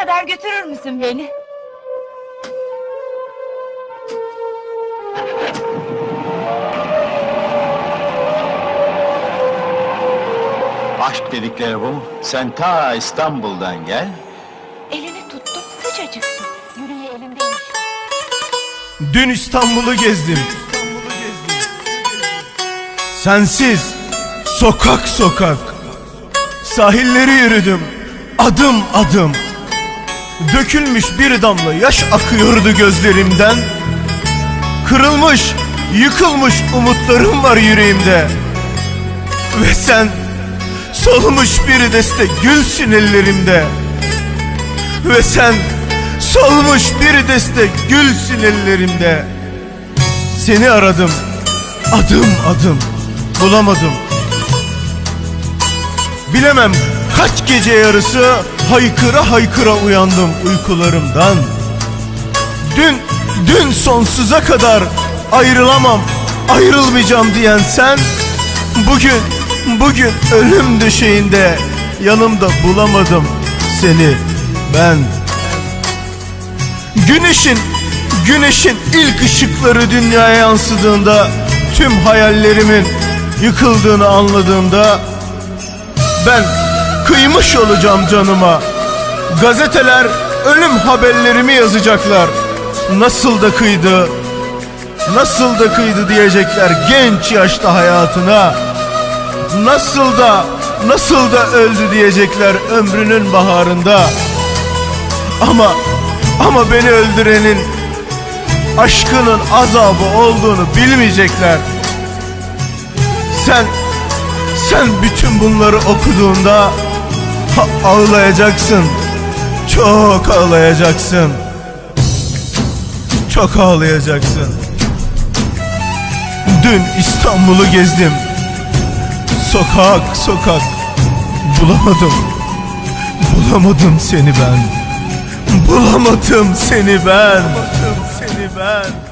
kadar götürür müsün beni? Aşk dedikleri bu. Sen ta İstanbul'dan gel. Elini tuttum sıcacıktı. Yüreği elimdeymiş. Dün İstanbul'u gezdim. Sensiz sokak sokak sahilleri yürüdüm adım adım. Dökülmüş bir damla yaş akıyordu gözlerimden. Kırılmış, yıkılmış umutlarım var yüreğimde. Ve sen solmuş bir deste gülsün ellerimde. Ve sen solmuş bir deste gülsün ellerimde Seni aradım adım adım bulamadım Bilemem kaç gece yarısı haykıra haykıra uyandım uykularımdan. Dün, dün sonsuza kadar ayrılamam, ayrılmayacağım diyen sen Bugün, bugün ölüm döşeğinde yanımda bulamadım seni ben. Güneşin, güneşin ilk ışıkları dünyaya yansıdığında Tüm hayallerimin yıkıldığını anladığımda Ben kıymış olacağım canıma. Gazeteler ölüm haberlerimi yazacaklar. Nasıl da kıydı, nasıl da kıydı diyecekler genç yaşta hayatına. Nasıl da, nasıl da öldü diyecekler ömrünün baharında. Ama ama beni öldürenin aşkının azabı olduğunu bilmeyecekler. Sen sen bütün bunları okuduğunda ağlayacaksın. Çok ağlayacaksın. Çok ağlayacaksın. Dün İstanbul'u gezdim. Sokak sokak bulamadım. Bulamadım seni ben. Bulamadım seni ben. Bulamadım seni ben.